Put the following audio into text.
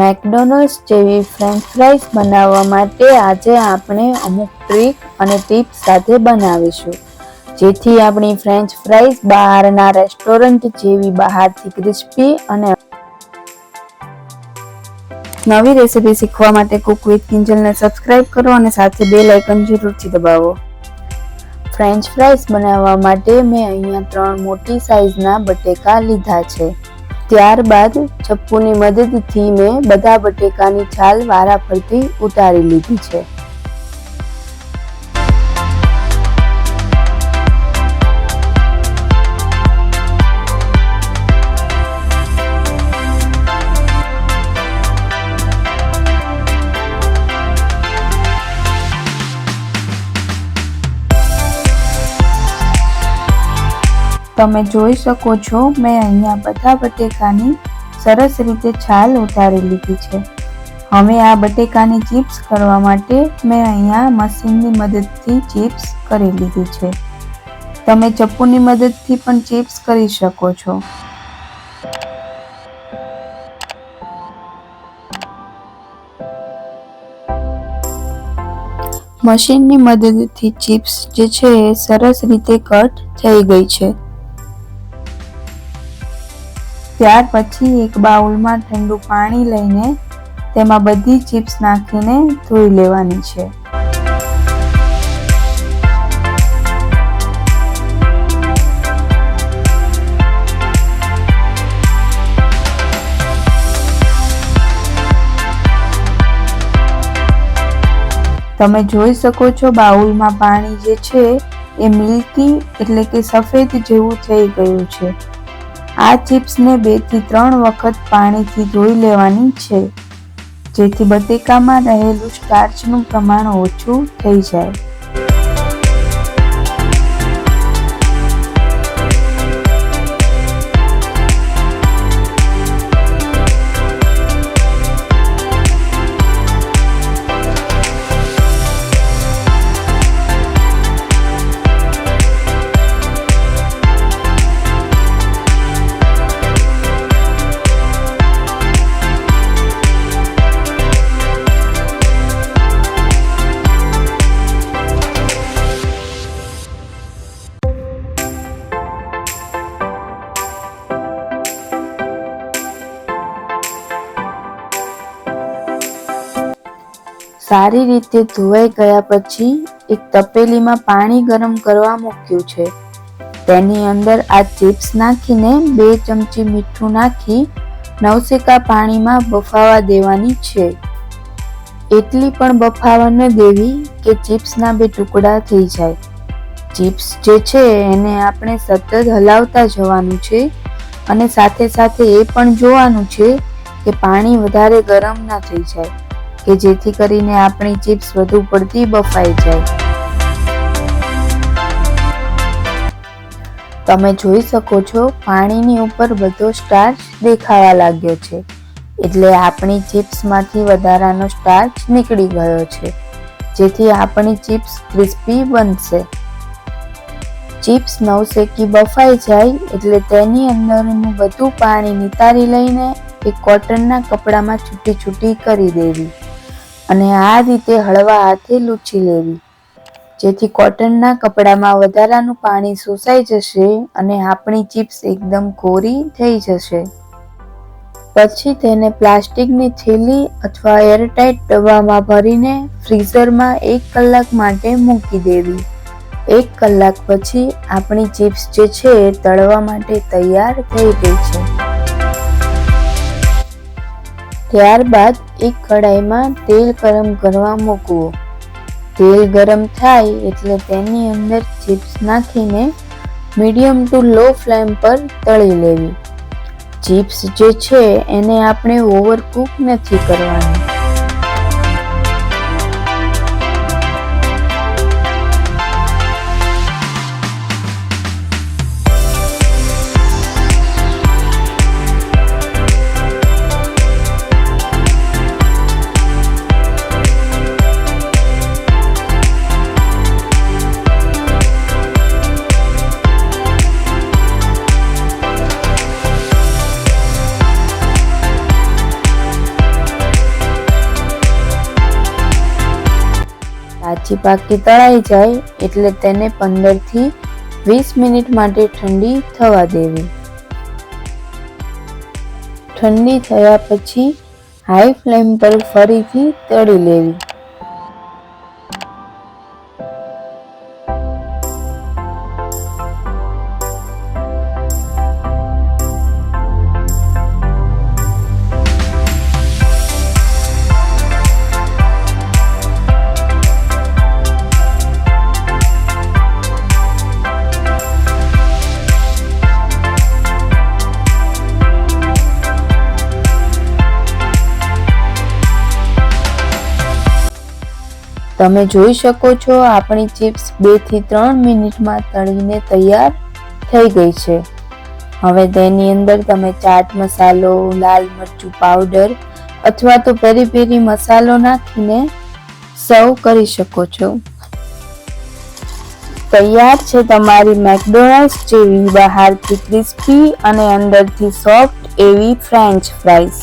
McDonald's જેવી French fries બનાવવા માટે આજે આપણે અમુક ટ્રીક અને ટિપ્સ સાથે બનાવીશું. જેથી આપણી ફ્રેન્ચ ફ્રાઈઝ બહારના રેસ્ટોરન્ટ જેવી બહારથી ક્રિસ્પી અને નવી રેસીપી શીખવા માટે કુક વિથ કિંજલને સબસ્ક્રાઇબ કરો અને સાથે બે લાઇકન જરૂરથી દબાવો. ફ્રેન્ચ ફ્રાઈઝ બનાવવા માટે મેં અહીંયા ત્રણ મોટી સાઈઝના બટેકા લીધા છે. ત્યારબાદ ચપ્પુની મદદથી મેં બધા બટેકાની છાલ વારા ફરતી ઉતારી લીધી છે. તમે જોઈ શકો છો, મેં અહીંયા બધા બટેકાની સરસ રીતે છાલ ઉતારી લીધી છે. હવે આ બટેકાની ચિપ્સ કરવા માટે મેં અહીંયા મશીનની મદદથી ચિપ્સ કરી લીધી છે. તમે ચપ્પુની મદદથી પણ ચિપ્સ કરી શકો છો. મશીનની મદદથી ચિપ્સ જે છે એ સરસ રીતે કટ થઈ ગઈ છે. ત્યાર પછી એક બાઉલમાં ઠંડુ પાણી લઈને તેમાં બધી ચિપ્સ નાખીને ધોઈ લેવાની છે. તમે જોઈ શકો છો બાઉલમાં પાણી જે છે એ મિલ્કી એટલે કે સફેદ જેવું થઈ ગયું છે. આ ચિપ્સને બેથી ત્રણ વખત પાણીથી ધોઈ લેવાની છે, જેથી બટેકામાં રહેલું સ્ટાર્ચનું પ્રમાણ ઓછું થઈ જાય. સારી રીતે ધોવાઈ ગયા પછી એક તપેલીમાં પાણી ગરમ કરવા મૂક્યું છે. તેની અંદર આ ચિપ્સ નાખીને બે ચમચી મીઠું નાખી નવસેકા પાણીમાં બફાવા દેવાની છે. એટલી પણ બફાવા ન દેવી કે ચિપ્સના બે ટુકડા થઈ જાય. ચિપ્સ જે છે એને આપણે સતત હલાવતા જવાનું છે અને સાથે સાથે એ પણ જોવાનું છે કે પાણી વધારે ગરમ ના થઈ જાય. કે જેથી કરીને આપણી ચિપ્સ વધુ પડતી બફાઈ જાય. તમે જોઈ શકો છો, પાણીની ઉપર બધો સ્ટાર્ચ દેખાવા લાગ્યો છે. એટલે આપણી ચિપ્સમાંથી વધારાનો સ્ટાર્ચ નીકળી ગયો છે, જેથી આપણી ચિપ્સ ક્રિસ્પી બનશે. ચિપ્સ નવસેકી બફાઈ જાય એટલે તેની અંદરનું બધું પાણી નિતારી લઈને એક કોટનના કપડામાં છૂટી છૂટી કરી દેવી. અને આ રીતે હળવા હાથે લૂછી લેવી. જેથી કોટનના કપડામાં વધારાનું પાણી શોષાઈ જશે અને આપણી ચિપ્સ એકદમ કોરી થઈ જશે. પછી તેને પ્લાસ્ટિકની થેલી અથવા એરટાઇટ ડબ્બામાં ભરીને ફ્રીઝરમાં એક કલાક માટે મૂકી દેવી. એક કલાક પછી આપણી ચિપ્સ જે છે તળવા માટે તૈયાર થઈ ગઈ છે. ત્યારબાદ એક કડાઈમાં તેલ ગરમ કરવા મૂકવું. તેલ ગરમ થાય એટલે તેની અંદર ચિપ્સ નાખીને મીડિયમ ટુ લો ફ્લેમ પર તળી લેવી. ચિપ્સ જે છે એને આપણે ઓવરકુક નથી કરવાની. કાચી પાકી તળાઈ જાય એટલે તેને પંદરથી વીસ મિનિટ માટે ઠંડી થવા દેવી. ઠંડી થયા પછી હાઈ ફ્લેમ પર ફરીથી તળી લેવી. તમે જોઈ શકો છો, આપણી ચિપ્સ બેથી ત્રણ મિનિટમાં તળીને તૈયાર થઈ ગઈ છે. હવે તેની અંદર તમે ચાટ મસાલો, લાલ મરચું પાવડર અથવા તો પેરી પેરી મસાલો નાખીને સર્વ કરી શકો છો. તૈયાર છે તમારી મેકડોનાલ્ડ જેવી બહારથી ક્રિસ્પી અને અંદરથી સોફ્ટ એવી ફ્રેન્ચ ફ્રાઈઝ.